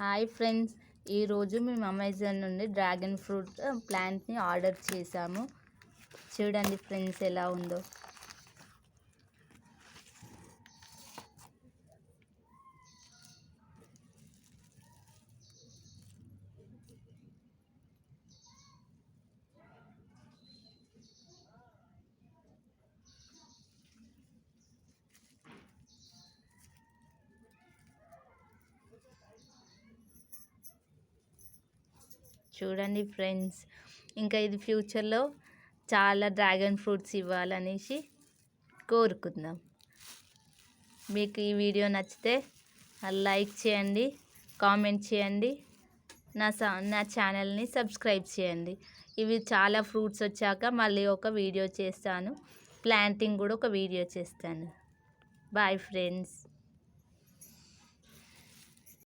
Hi friends. ఈరోజు మేము Amazon నుండి డ్రాగన్ ఫ్రూట్ ప్లాంట్ని ఆర్డర్ చేశాము. చూడండి ఫ్రెండ్స్ ఎలా ఉందో. చూడండి ఫ్రెండ్స్. ఇంకా ఇది ఫ్యూచర్లో చాలా డ్రాగన్ ఫ్రూట్స్ ఇవ్వాలనేసి కోరుకుందాం. మీకు ఈ వీడియో నచ్చితే లైక్ చేయండి కామెంట్ చేయండి నా సా నా ఛానల్ని సబ్స్క్రైబ్ చేయండి. ఇవి చాలా ఫ్రూట్స్ వచ్చాక మళ్ళీ ఒక వీడియో చేస్తాను. ప్లాంటింగ్ కూడా ఒక వీడియో చేస్తాను. Bye friends.